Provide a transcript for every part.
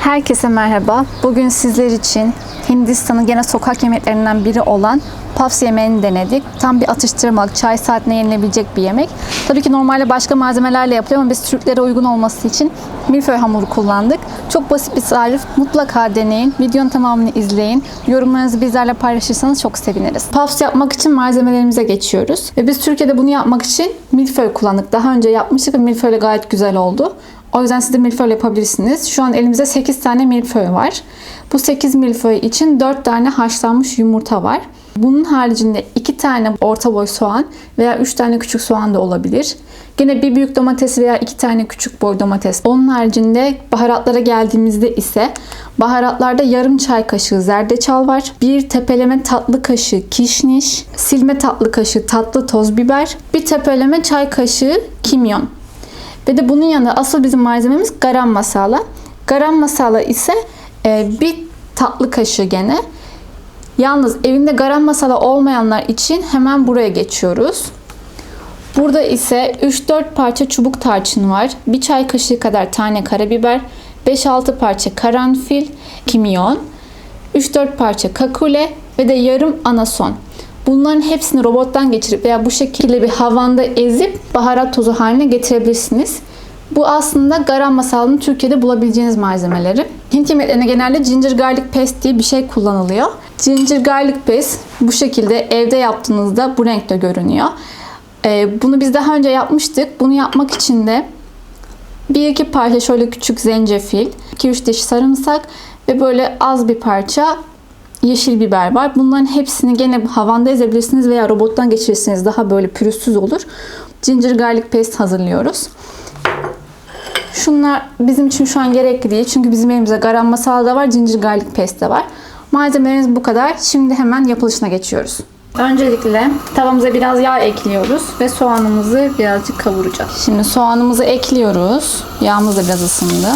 Herkese merhaba. Bugün sizler için Hindistan'ın gene sokak yemeklerinden biri olan puffs yemeğini denedik. Tam bir atıştırmalık, çay saatine yenilebilecek bir yemek. Tabii ki normalde başka malzemelerle yapılıyor ama biz Türklere uygun olması için milföy hamuru kullandık. Çok basit bir tarif. Mutlaka deneyin. Videonun tamamını izleyin. Yorumlarınızı bizlerle paylaşırsanız çok seviniriz. Puffs yapmak için malzemelerimize geçiyoruz. Ve biz Türkiye'de bunu yapmak için milföy kullandık. Daha önce yapmıştık ve milföyle gayet güzel oldu. O yüzden siz de milföy yapabilirsiniz. Şu an elimizde 8 tane milföy var. Bu 8 milföy için 4 tane haşlanmış yumurta var. Bunun haricinde 2 tane orta boy soğan veya 3 tane küçük soğan da olabilir. Gene bir büyük domates veya 2 tane küçük boy domates. Onun haricinde baharatlara geldiğimizde ise baharatlarda yarım çay kaşığı zerdeçal var. Bir tepeleme tatlı kaşığı kişniş, silme tatlı kaşığı tatlı toz biber, bir tepeleme çay kaşığı kimyon. Ve de bunun yanında asıl bizim malzememiz garam masala. Garam masala ise e, bir tatlı kaşığı gene. Yalnız evinde garam masala olmayanlar için hemen buraya geçiyoruz. Burada ise 3-4 parça çubuk tarçın var. Bir çay kaşığı kadar tane karabiber, 5-6 parça karanfil, kimyon, 3-4 parça kakule ve de yarım anason. Bunların hepsini robottan geçirip veya bu şekilde bir havanda ezip baharat tozu haline getirebilirsiniz. Bu aslında garam masalının Türkiye'de bulabileceğiniz malzemeleri. Hint yemeklerine genelde ginger garlic paste diye bir şey kullanılıyor. Ginger garlic paste bu şekilde evde yaptığınızda bu renkte görünüyor. Ee, bunu biz daha önce yapmıştık. Bunu yapmak için de bir iki parça şöyle küçük zencefil, 2-3 diş sarımsak ve böyle az bir parça yeşil biber var. Bunların hepsini gene havanda ezebilirsiniz veya robottan geçirirsiniz. Daha böyle pürüzsüz olur. Ginger garlic paste hazırlıyoruz. Şunlar bizim için şu an gerekli değil. Çünkü bizim elimizde garam masala da var, ginger garlic paste de var. Malzemelerimiz bu kadar. Şimdi hemen yapılışına geçiyoruz. Öncelikle tavamıza biraz yağ ekliyoruz ve soğanımızı birazcık kavuracağız. Şimdi soğanımızı ekliyoruz. Yağımız da biraz ısındı.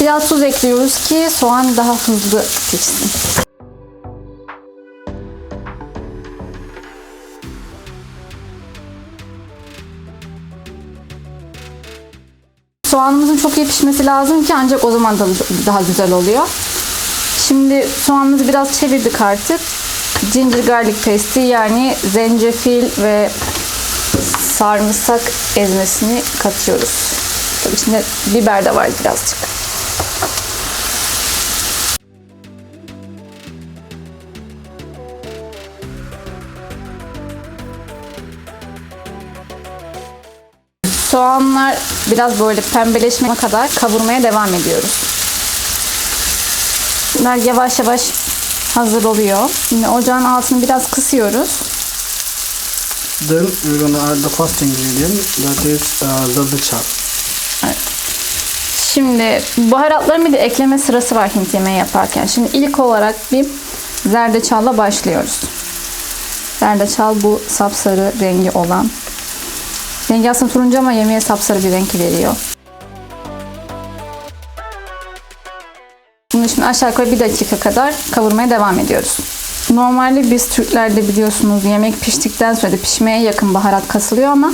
Biraz tuz ekliyoruz ki soğan daha hızlı pişsin. Soğanımızın çok iyi pişmesi lazım ki ancak o zaman tadı daha güzel oluyor. Şimdi soğanımızı biraz çevirdik artık. Ginger garlic paste'i yani zencefil ve sarımsak ezmesini katıyoruz. Tabii içinde biber de var birazcık. Soğanlar biraz böyle pembeleşmeye kadar kavurmaya devam ediyoruz. Bunlar yavaş yavaş hazır oluyor. Şimdi ocağın altını biraz kısıyoruz. Then we're gonna add the first ingredient that is uh. Evet. Şimdi baharatların bir de ekleme sırası var Hint yemeği yaparken. Şimdi ilk olarak bir zerdeçalla başlıyoruz. Zerdeçal bu sapsarı rengi olan. Rengi aslında turuncu ama yemeğe sapsarı bir renk veriyor. Bunu şimdi aşağı yukarı bir dakika kadar kavurmaya devam ediyoruz. Normalde biz Türklerde biliyorsunuz yemek piştikten sonra da pişmeye yakın baharat kasılıyor ama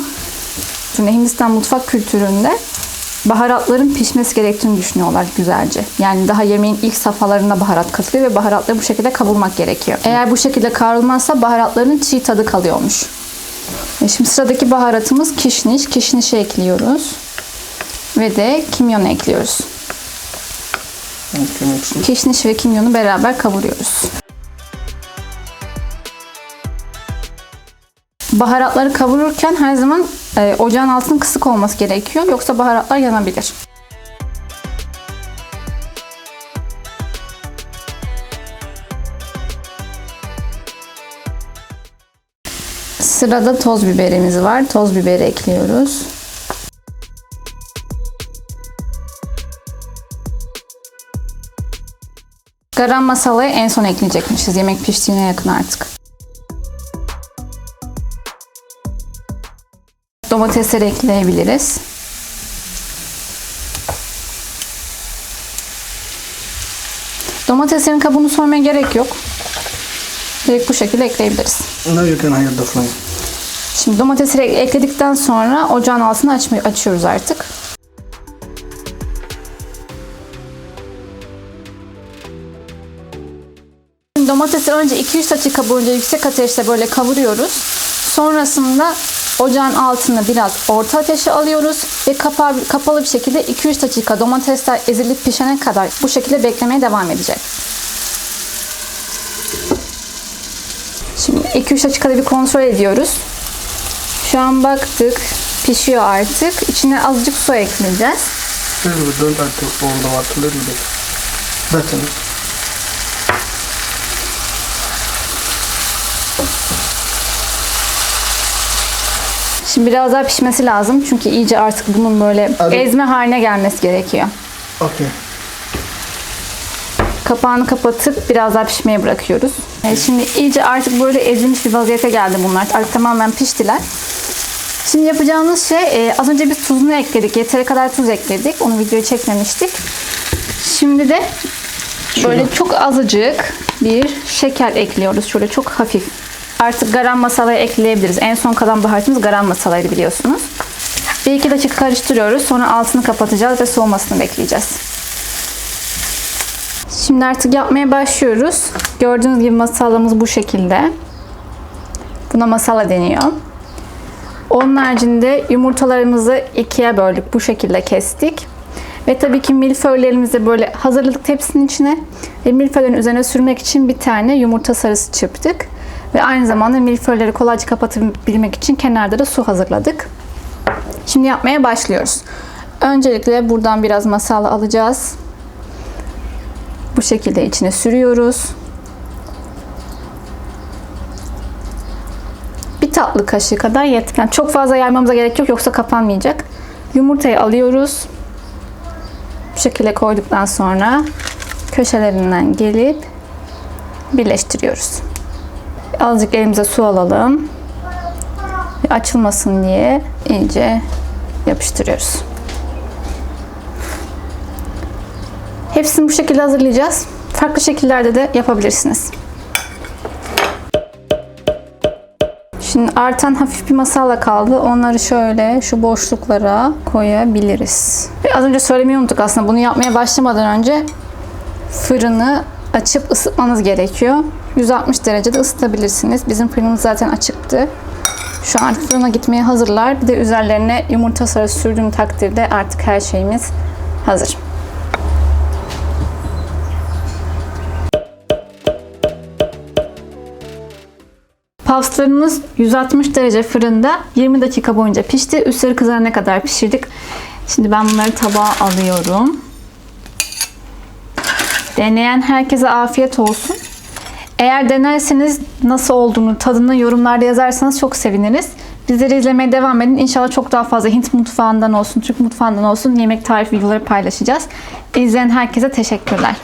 şimdi Hindistan mutfak kültüründe baharatların pişmesi gerektiğini düşünüyorlar güzelce. Yani daha yemeğin ilk safhalarında baharat katılıyor ve baharatları bu şekilde kavurmak gerekiyor. Eğer bu şekilde kavrulmazsa baharatların çiğ tadı kalıyormuş. E şimdi sıradaki baharatımız kişniş. Kişnişi ekliyoruz. Ve de kimyon ekliyoruz. Kişniş ve kimyonu beraber kavuruyoruz. Baharatları kavururken her zaman e, ocağın altının kısık olması gerekiyor. Yoksa baharatlar yanabilir. Sırada toz biberimiz var. Toz biberi ekliyoruz. Garam masalayı en son ekleyecekmişiz. Yemek piştiğine yakın artık. Domatesleri ekleyebiliriz. Domateslerin kabuğunu soymaya gerek yok. Direkt bu şekilde ekleyebiliriz. Now you can hide the flame. Şimdi domatesi ekledikten sonra ocağın altını açmayı açıyoruz artık. Şimdi Domatesi önce 2-3 dakika boyunca yüksek ateşte böyle kavuruyoruz. Sonrasında ocağın altını biraz orta ateşe alıyoruz ve kapağı, kapalı bir şekilde 2-3 dakika domatesler ezilip pişene kadar bu şekilde beklemeye devam edecek. 2-3 dakikada bir kontrol ediyoruz. Şu an baktık pişiyor artık. İçine azıcık su ekleyeceğiz. The water, little bit. That's enough. Şimdi biraz daha pişmesi lazım çünkü iyice artık bunun böyle Hadi. ezme haline gelmesi gerekiyor. Okay. Kapağını kapatıp biraz daha pişmeye bırakıyoruz. Evet, şimdi iyice artık böyle ezilmiş bir vaziyete geldi bunlar. Artık tamamen piştiler. Şimdi yapacağımız şey e, az önce biz tuzunu ekledik. Yeteri kadar tuz ekledik. Onu videoya çekmemiştik. Şimdi de böyle çok azıcık bir şeker ekliyoruz. Şöyle çok hafif. Artık garam masalayı ekleyebiliriz. En son kalan baharatımız garam masalaydı biliyorsunuz. Bir iki dakika karıştırıyoruz. Sonra altını kapatacağız ve soğumasını bekleyeceğiz. Şimdi artık yapmaya başlıyoruz. Gördüğünüz gibi masalamız bu şekilde. Buna masala deniyor. Onun haricinde yumurtalarımızı ikiye böldük. Bu şekilde kestik. Ve tabii ki milföylerimizi böyle hazırladık tepsinin içine. Ve milföylerin üzerine sürmek için bir tane yumurta sarısı çırptık. Ve aynı zamanda milföyleri kolayca kapatabilmek için kenarda da su hazırladık. Şimdi yapmaya başlıyoruz. Öncelikle buradan biraz masala alacağız. Bu şekilde içine sürüyoruz. Bir tatlı kaşığı kadar yeter. Yani çok fazla yaymamıza gerek yok yoksa kapanmayacak. Yumurtayı alıyoruz. Bu şekilde koyduktan sonra köşelerinden gelip birleştiriyoruz. Azıcık elimize su alalım. Açılmasın diye iyice yapıştırıyoruz. Hepsini bu şekilde hazırlayacağız. Farklı şekillerde de yapabilirsiniz. Şimdi artan hafif bir masala kaldı. Onları şöyle şu boşluklara koyabiliriz. Ve az önce söylemeyi unuttuk aslında. Bunu yapmaya başlamadan önce fırını açıp ısıtmanız gerekiyor. 160 derecede ısıtabilirsiniz. Bizim fırınımız zaten açıktı. Şu an fırına gitmeye hazırlar. Bir de üzerlerine yumurta sarısı sürdüğüm takdirde artık her şeyimiz hazır. Pavslarımız 160 derece fırında 20 dakika boyunca pişti. Üstleri kızarana kadar pişirdik. Şimdi ben bunları tabağa alıyorum. Deneyen herkese afiyet olsun. Eğer denerseniz nasıl olduğunu, tadını yorumlarda yazarsanız çok seviniriz. Bizleri izlemeye devam edin. İnşallah çok daha fazla Hint mutfağından olsun, Türk mutfağından olsun yemek tarifi videoları paylaşacağız. İzleyen herkese teşekkürler.